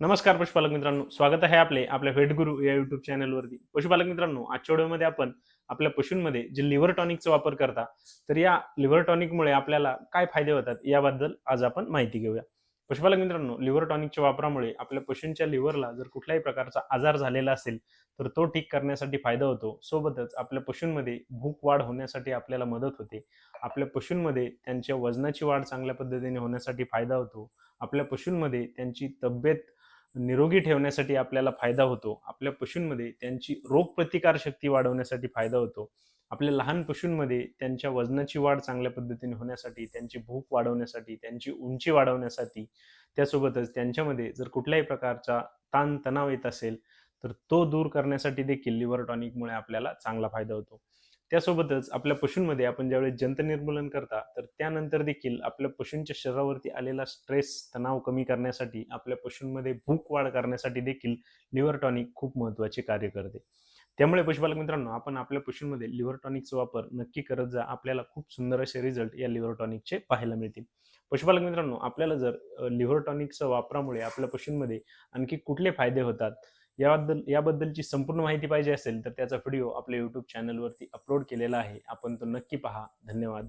नमस्कार पशुपालक मित्रांनो स्वागत आहे आपले आपल्या वेटगुरु या युट्यूब चॅनलवरती पशुपालक मित्रांनो आजच्या व्हिडिओमध्ये आपण आपल्या पशूंमध्ये जे लिव्हर टॉनिकचा वापर करता तर या लिव्हर टॉनिकमुळे आपल्याला काय फायदे होतात याबद्दल आज आपण माहिती घेऊया. पशुपालक मित्रांनो लिव्हर टॉनिकच्या वापरामुळे आपल्या पशूंच्या लिव्हरला जर कुठल्याही प्रकारचा आजार झालेला असेल तर तो ठीक करण्यासाठी फायदा होतो. सोबतच आपल्या पशूंमध्ये भूक वाढ होण्यासाठी आपल्याला मदत होते. आपल्या पशूंमध्ये त्यांच्या वजनाची वाढ चांगल्या पद्धतीने होण्यासाठी फायदा होतो. आपल्या पशूंमध्ये त्यांची तब्येत निरोगी ठेवण्यासाठी आपल्याला फायदा होतो. आपल्या पशूंमध्ये त्यांची रोगप्रतिकार शक्ती वाढवण्यासाठी फायदा होतो. आपल्या लहान पशूंमध्ये त्यांच्या वजनाची वाढ चांगल्या पद्धतीने होण्यासाठी त्यांची भूक वाढवण्यासाठी त्यांची उंची वाढवण्यासाठी त्यासोबतच त्यांच्यामध्ये जर कुठल्याही प्रकारचा ताण तणाव येत असेल तर तो दूर करण्यासाठी देखील लिव्हर टॉनिकमुळे आपल्याला चांगला फायदा होतो. त्यासोबतच आपल्या पशूंमध्ये आपण ज्यावेळेस जंत निर्मूलन करता तर त्यानंतर देखील आपल्या पशूंच्या शरीरावरती आलेला स्ट्रेस तणाव कमी करण्यासाठी आपल्या पशूंमध्ये भूक वाढ करण्यासाठी देखील लिव्हर टॉनिक खूप महत्त्वाचे कार्य करते. त्यामुळे पशुपालक मित्रांनो आपण आपल्या पशूंमध्ये लिव्हर टॉनिकचा वापर नक्की करत जा. आपल्याला खूप सुंदर असे रिझल्ट या लिव्हर टॉनिकचे पाहायला मिळतील. पशुपालक मित्रांनो आपल्याला जर लिव्हर टॉनिकच्या वापरामुळे आपल्या पशूंमध्ये आणखी कुठले फायदे होतात याबद्दल याबद्दलची संपूर्ण माहिती पाहिजे असेल तर त्याचा व्हिडिओ आपल्या यूट्यूब चॅनलवरती अपलोड केलेला आहे. आपण तो नक्की पहा. धन्यवाद.